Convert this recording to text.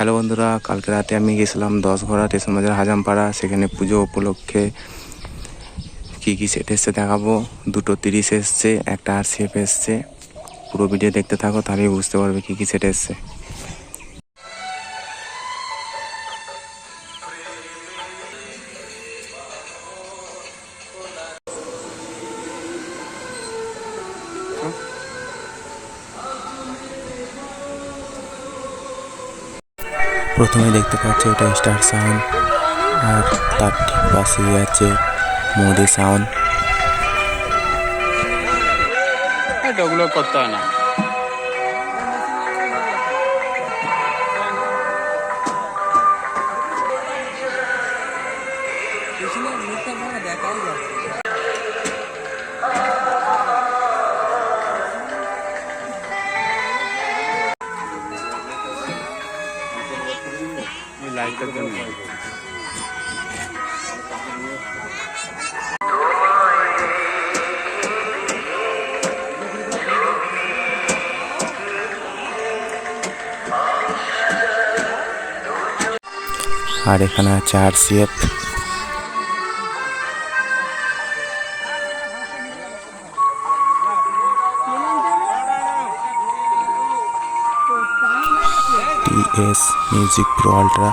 Hello বন্ধুরা, কালকে রাতে আমি গেছিলাম দশ ঘোড়া স্টেশন বাজার হাজামপাড়া। সেখানে পুজো উপলক্ষে কী কী সেট এসছে দেখাবো। দুটো তিরিশ এসছে, একটা আর সেফ এসছে। পুরো ভিডিও দেখতে থাকো, তাহলেই বুঝতে পারবে কী কী সেট এসছে। প্রথমে দেখতে পাচ্ছি এটা স্টার সাউন্ড, আর তার ঠিক পাশেই আছে মোদি সাউন্ড। ওগুলো করতে হয় না। লাইটটার জন্য আর এখানে আছে আর CF TS music pro ultra.